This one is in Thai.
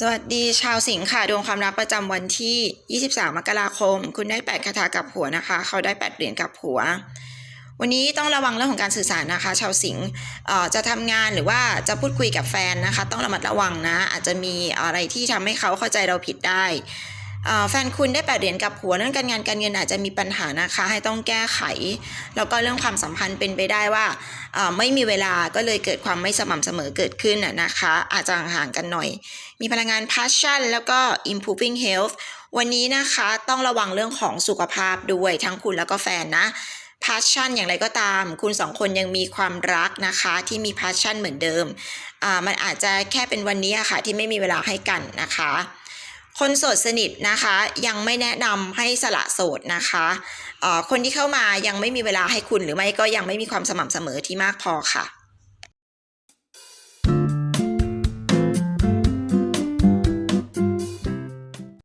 สวัสดีชาวสิงค์ค่ะดวงความรักประจำวันที่ 23 มกราคม คุณได้ 8 คาถากับหัวนะคะ เขาได้ 8 เหรียญกับหัว วันนี้ต้องระวังเรื่องของการสื่อสารนะคะ ชาวสิงค์เอ่อจะทำงานหรือว่าจะพูดคุยกับแฟนนะคะ ต้องระมัดระวังนะ อาจจะมีอะไรที่ทำให้เขาเข้าใจเราผิดได้แฟนคุณได้8เหรียญกับหัวเรื่องการงานการเงินอาจจะมีปัญหานะคะ ให้ต้องแก้ไข แล้วก็เรื่องความสัมพันธ์เป็นไปได้ว่า ไม่มีเวลาก็เลยเกิดความไม่สม่ำเสมอเกิดขึ้นน่ะนะคะ อาจจะห่างกันหน่อย มีพลังงาน passion แล้วก็ improving health วันนี้นะคะต้องระวังเรื่องของสุขภาพด้วยทั้งคุณแล้วก็แฟนนะ passion อย่างไรก็ตาม คุณสองคนยังมีความรักนะคะที่มี passion เหมือนเดิมอ่ามันอาจจะแค่เป็นวันนี้ะค่ะที่ไม่มีเวลาให้กันนะคะ คนโสดสนิทนะคะ ยังไม่แนะนำให้สละโสดนะคะคนที่เข้ามายังไม่มีเวลาให้คุณหรือไม่ก็ยังไม่มีความสม่ำเสมอที่มากพอค่ะ